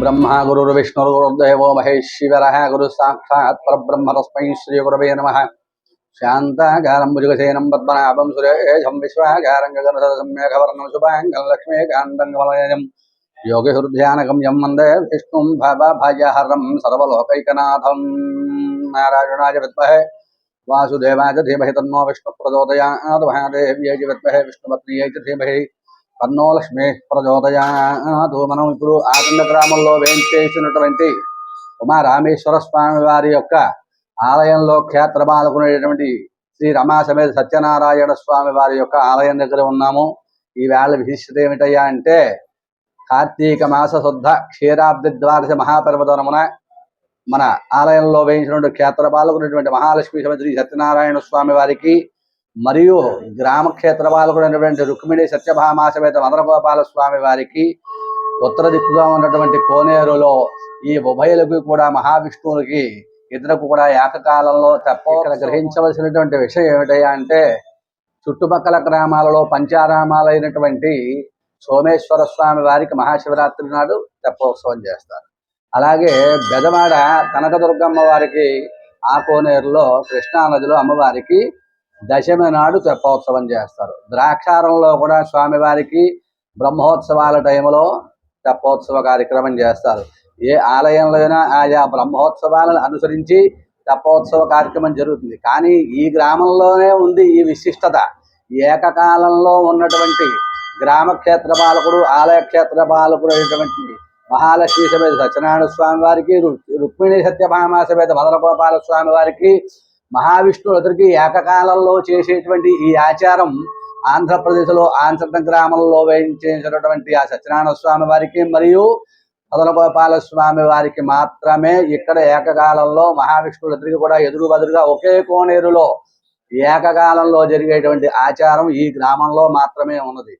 ब्रह्मा गुरुर्विष्णु गुरुर्देवो महेश शिवरः गुरुसाक्षात् ब्रह्म तस्मै श्रीगुरवे नमः। शान्ताकारं भुजगसेनं पद्मनाभं सुरेशं विश्वाकारं गगनसरसम्यघवर्णं शुभाङ्गं लक्ष्मीकान्तं कमलयजं योगिहृध्यानकं यं वंदे विष्णुं भवभयहरं सर्वलोकैकनाथं। नारायणाय विद्महे वासुदेवाय च धीमहि तन्नो विष्णुप्रचोदयात्। च विद्महे विष्णुपत्न्यै च धीमहि ధీమహి తన్నో లక్ష్మి మనం ఇప్పుడు ఆనంద గ్రామంలో వేయించేసినటువంటి ఉమా రామేశ్వర స్వామి వారి యొక్క ఆలయంలో క్షేత్రపాలకునేటువంటి శ్రీ రమాసమేత సత్యనారాయణ స్వామి వారి యొక్క ఆలయం దగ్గర ఉన్నాము. ఈ వేళ విశిష్టత ఏమిటయ్యా అంటే కార్తీక మాస శుద్ధ క్షీరాబ్ది ద్వాదశ మహాపర్వదనమున మన ఆలయంలో వేయించినటువంటి క్షేత్రపాలకునటువంటి మహాలక్ష్మి సమేత శ్రీ సత్యనారాయణ స్వామి వారికి మరియు గ్రామ క్షేత్రపాలకుడైనటువంటి రుక్మిణి సత్యభామాసవేత మదనగోపాల స్వామి వారికి ఉత్తర దిక్కుగా ఉన్నటువంటి కోనేరులో ఈ ఉభయలకు కూడా మహావిష్ణువులకి ఇద్దరికి కూడా ఏకకాలంలో తప్ప ఇక్కడ గ్రహించవలసినటువంటి విషయం ఏమిటయ్యా అంటే చుట్టుపక్కల గ్రామాలలో పంచారామాలైనటువంటి సోమేశ్వర స్వామి వారికి మహాశివరాత్రి నాడు తెప్పోత్సవం చేస్తారు. అలాగే బెదవాడ కనకదుర్గమ్మ వారికి ఆ కోనేరులో కృష్ణానదిలో అమ్మవారికి దశమి నాడు తెప్పోత్సవం చేస్తారు. ద్రాక్షారంలో కూడా స్వామివారికి బ్రహ్మోత్సవాల టైంలో తెప్పోత్సవ కార్యక్రమం చేస్తారు. ఏ ఆలయంలో అయినా ఆయా బ్రహ్మోత్సవాలను అనుసరించి తెప్పోత్సవ కార్యక్రమం జరుగుతుంది. కానీ ఈ గ్రామంలోనే ఉంది ఈ విశిష్టత. ఏకకాలంలో ఉన్నటువంటి గ్రామ క్షేత్ర పాలకుడు ఆలయ క్షేత్ర పాలకుడు అయినటువంటి మహాలక్ష్మి సమేత సత్యనారాయణ స్వామి వారికి రుక్మిణి సత్యభామ సమేత మదనగోపాల స్వామి వారికి మహావిష్ణువులందరికీ ఏకకాలంలో చేసేటువంటి ఈ ఆచారం ఆంధ్రప్రదేశ్లో ఆంధ్రప్రదేశ్ గ్రామంలో వేయించేసినటువంటి ఆ సత్యనారాయణ స్వామి వారికి మరియు మదనగోపాల స్వామి వారికి మాత్రమే ఇక్కడ ఏకకాలంలో మహావిష్ణువులందరికీ కూడా ఎదురు బదురుగా ఒకే కోనేరులో ఏకకాలంలో జరిగేటువంటి ఆచారం ఈ గ్రామంలో మాత్రమే ఉన్నది.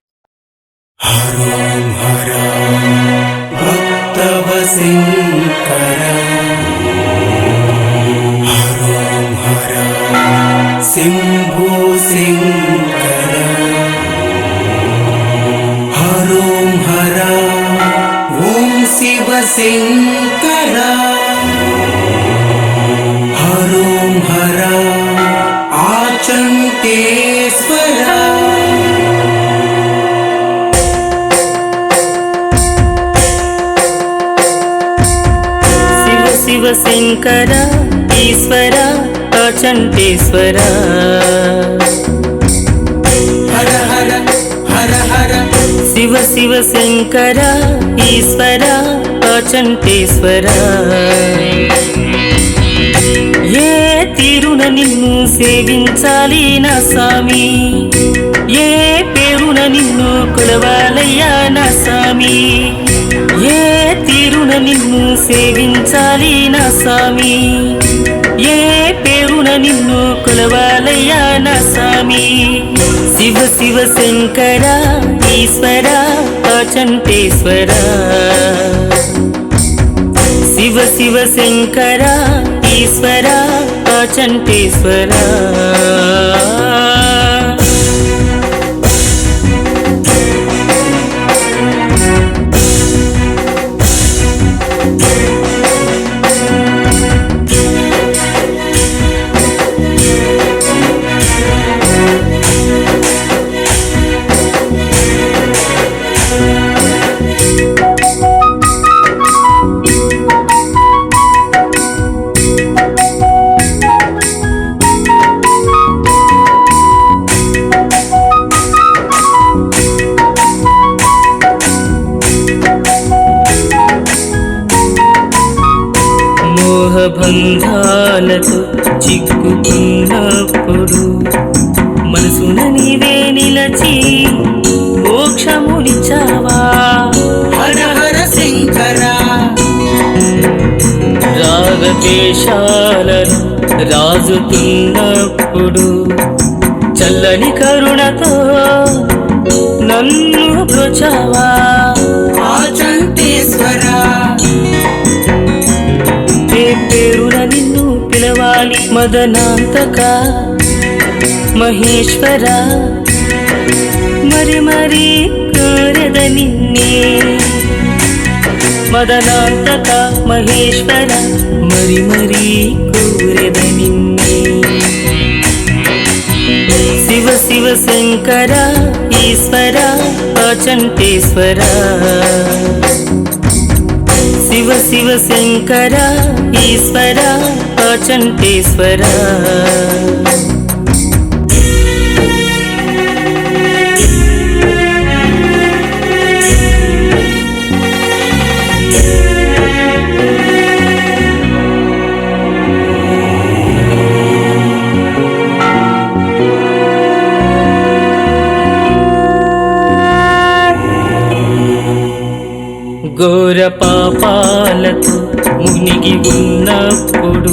శంభో శంకర హరోం హర ఓం శివ శంకర హరోం హర ఆచంతేశ్వర శివ శంకర ఈశ్వరా చంటేశ్వర హర హర హర హర. శివ శివ శంకర ఈశ్వర చంటేశ్వర ఏ తీరున నిన్ను సేవించాలి నా స్వామి? ఏ పేరున నిన్ను కొలవాలయ్యా నా స్వామి? ఏ తీరున నిన్ను సేవించాలి నా స్వామి? ఏ పేరున నిన్ను కొలవాలయ్యా నా స్వామి? శివ శివ శంకర ఈశ్వర అచంటేశ్వర శివ శివ శంకర ఈశ్వర అచంటేశ్వర దేశాలను రాజుతున్నప్పుడు చల్లని కరుణతో నన్ను పేరున నిన్ను పిలవాలి మదనాంతక మహేశ్వర? మరి మరి కోరద నిన్నే మదనాంతక మహేశ్వర మరి మరి కోరెద నిన్నే శివ శివ శంకర ఈశ్వర అచంటేశ్వర శివ శివ శంకర ఈశ్వర అచంటేశ్వర పాపాలతో మునిగి ఉన్నప్పుడు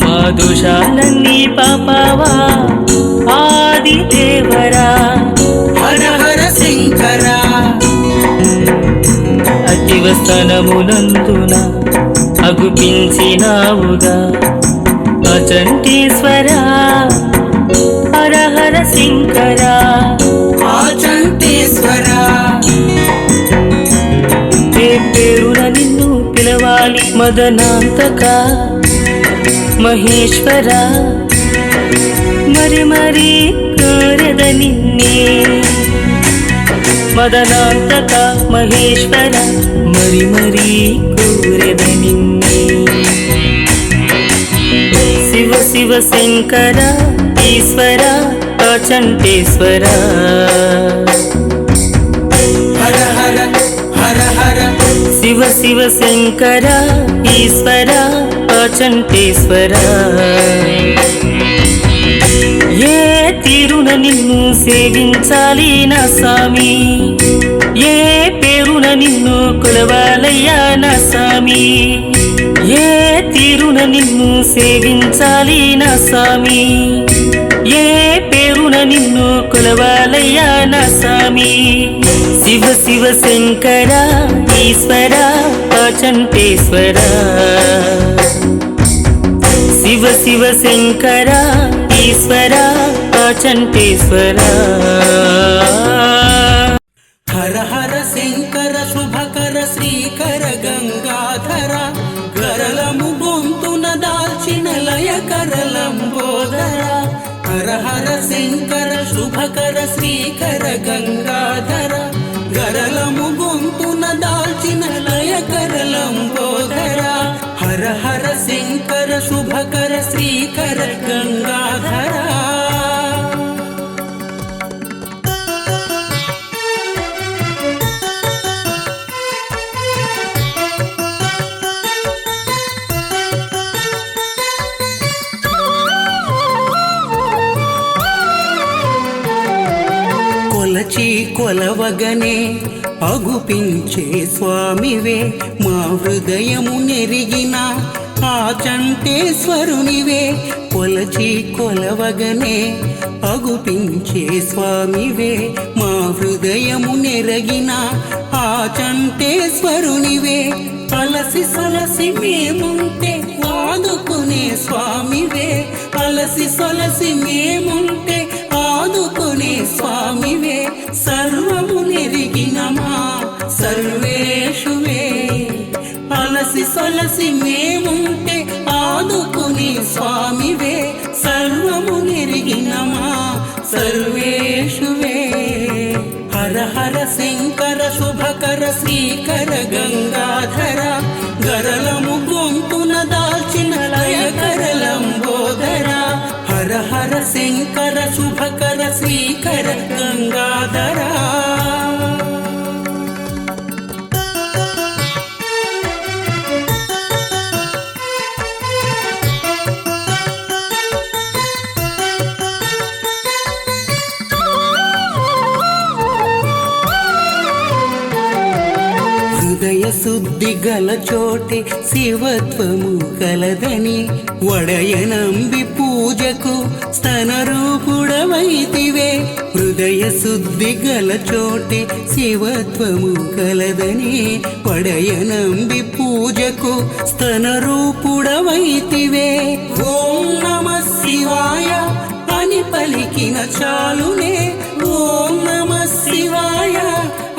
మా దోషాలన్నీ పాపావా? ఆది దేవరా హర హర శంకర అతివస్తనమునందున అగుపించినావుగా అచంటీశ్వరా హర హర శంకరా. మదనాంతక మహేశ్వర మరి మరి కోరెద నిన్నే మదనాంతక మహేశ్వర మరి మరి కోరెద నిన్నే శివ శివ శంకర ఈశ్వర అచంటేశ్వర శివ శివ శంకర ఈశ్వర అచంటేశ్వర ఏ తీరున నిన్ను సేవించాలి నా స్వామి? ఏ పేరున నిన్ను కొలవాలయ్యా నా స్వామి? ఏ తీరున నిన్ను సేవించాలి నా స్వామి? ఏ నిన్ను కొలవాలయ్యా నా స్వామి. శివ శివ శంకర ఈశ్వర పాచంటేశ్వర. శివ శివ శంకర ఈశ్వర అచంటేశ్వర హర హర శంకర శుభకర శ్రీకర గంగాధర గరలము గొంతున దాల్చిన లయ కరలంబోదర హర హర శంకర శుభకర శ్రీకర గంగాధర. కొలచి కొలవగనే అగుపించే స్వామివే. మా హృదయము నెరిగిన ఆ చంటేశ్వరునివే. కొలచి కొలవగనే అగుపించే స్వామివే. మా హృదయము నెరగిన ఆ చంటేశ్వరునివే. అలసి సొలసి మేముంటే వాదుకునే స్వామివే. అలసి సొలసి మేముంటే కలిసి మేముంటే ఆదుకుని స్వామివే సర్వము నెరిగిన మా సర్వేషువే. హర హర శంకర శుభకర శ్రీకర గంగాధర గరలము గొంతున దాల్చిన లయకర కరలంబోదర హర హర శంకర శుభకర శ్రీ గల చోటే శివత్వము కలదని వడయనంబి పూజకు స్తన రూపుడవైతివే హృదయ శుద్ధి గల చోటే శివత్వము కలదని వడయనంబి పూజకు స్తన రూపుడవైతివే ఓం నమ శివాయ అని పలికిన చాలునే. ఓం నమ శివాయ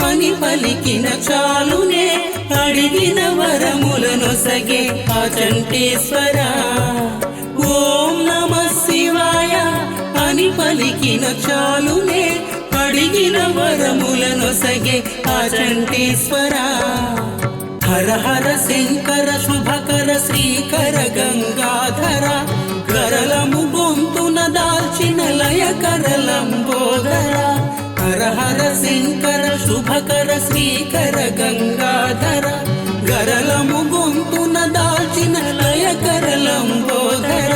అని పలికిన చాలునే. అడి అడిగిన వరములనొసగే ఆ చంటేశ్వర. ఓం నమ శివాయ అని పలికిన చాలునే అడిగిన వరములనొసగే ఆ చంటేశ్వర. హర హర శంకర శుభకర శ్రీకర గంగాధర. కరలము గొంతున దాల్చిన లయ కరలంబోదర హర హర శంకర శుభకర శ్రీకర గంగాధర గరలము గొంతున దాల్చిన లయ కరలంబోదర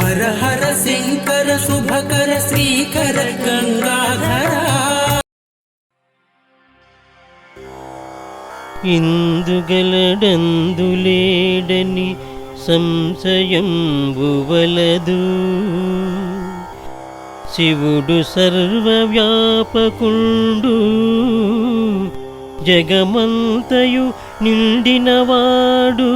హర హర శంకర శుభకర శ్రీకర గంగాధర. ఇందుగలడందులేడని సంశయం సంశయంబువలదు శివుడు సర్వవ్యాపకుండు. జగమంతయు నిండినవాడు.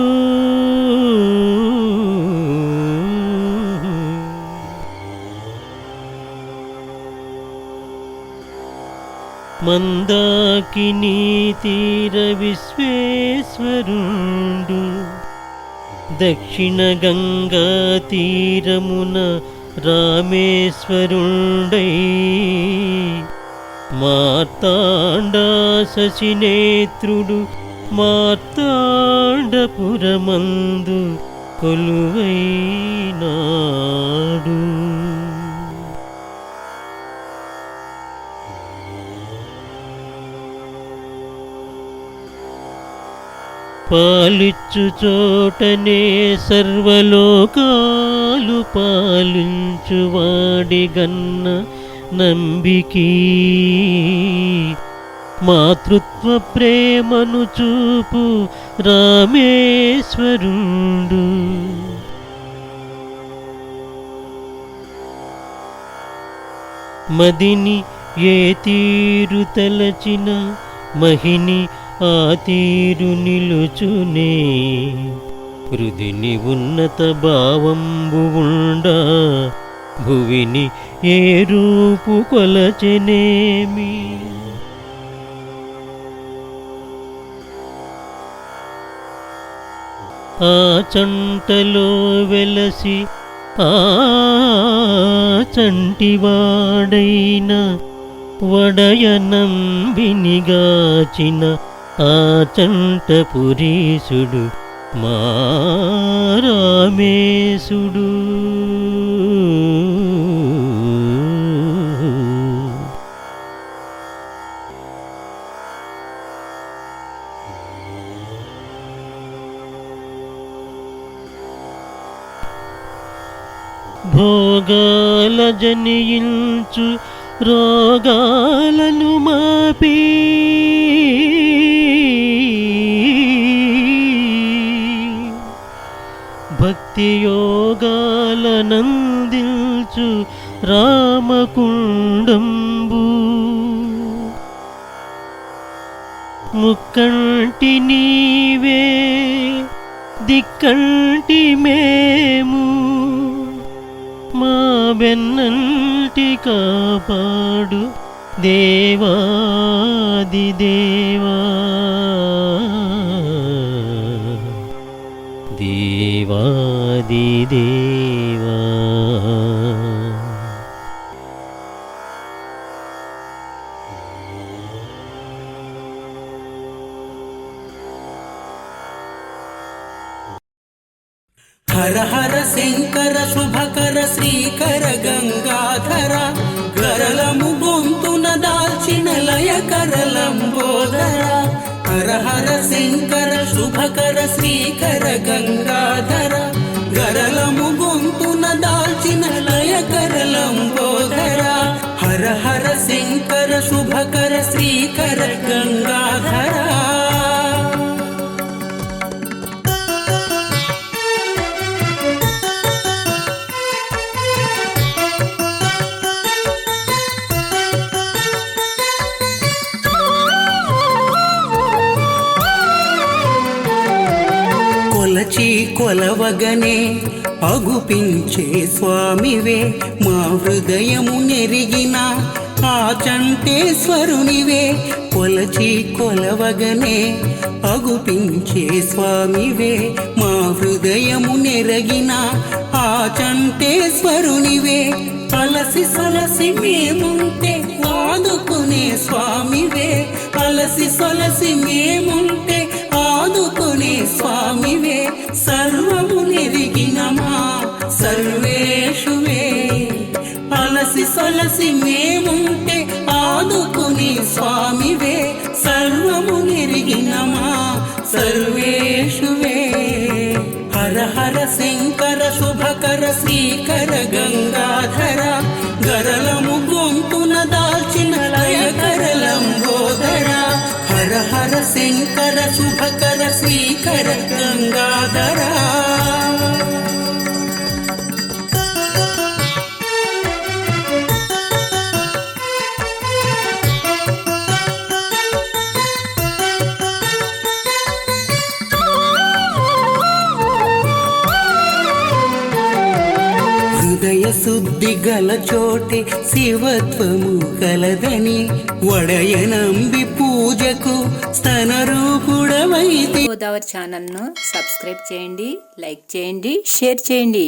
మందాకిని తీర విశ్వేశ్వరుండు దక్షిణ గంగా తీరమున రామేశ్వరుండై. మార్తాండా శశినేత్రుడు మార్తాండపురమందు కొలువైనాడు. పాలిచ్చు చోటనే సర్వలోకాలు పాలించువాడి గన్న నంబికీ. మాతృత్వ ప్రేమను చూపు రామేశ్వరుండు. మదిని ఏ తీరు తలచిన మహిని ఆ తీరు నిలుచునే హృదిని ఉన్నత భావంబు ఉండ భువిని ఏ రూపు కొలచెనేమి? ఆ చంటలో వెలసి ఆ చంటివాడైన వడయనంబినిగాచిన ఆ చంట పురీసుడు మారామేశుడు భోగాల జనియించు రోగాలను మాపీ భక్తి యోగాలనందించు రామకుండంబు. ముక్కంటి నీవే దిక్కంటి మేము. మా వెన్నంటి కాపాడు దేవాది దేవా. देवादिदेवा అగుపించే స్వామివే మా హృదయము నెరిగిన ఆ చంటేశ్వరునివే కొలచి కొలవగనే అగుపించే స్వామివే మా హృదయము నెరగిన ఆ చంటేశ్వరునివే అలసి సొలసి మేముంటే ఆదుకునే స్వామివే అలసి సొలసి మేముంటే ఆదుకునే స్వామివే సర్వము నెరిగిన సర్వేషువే అలసి సొలసి మేముంటే ఆదుకుని స్వామివే. సర్వము నెరిగిన మా సర్వేషువే. హర హర శంకర శుభకర శ్రీకర గంగాధర. గరలము గొంతున దాల్చిన లయకర లంబోదర. హర హర శంకర శుభకర శ్రీకర గంగాధర. గల చోటే శివత్వము కలదని వడయనంబి పూజకు స్తన రూపుడవైతే గోదావరి ఛానల్ను సబ్స్క్రైబ్ చేయండి లైక్ చేయండి షేర్ చేయండి.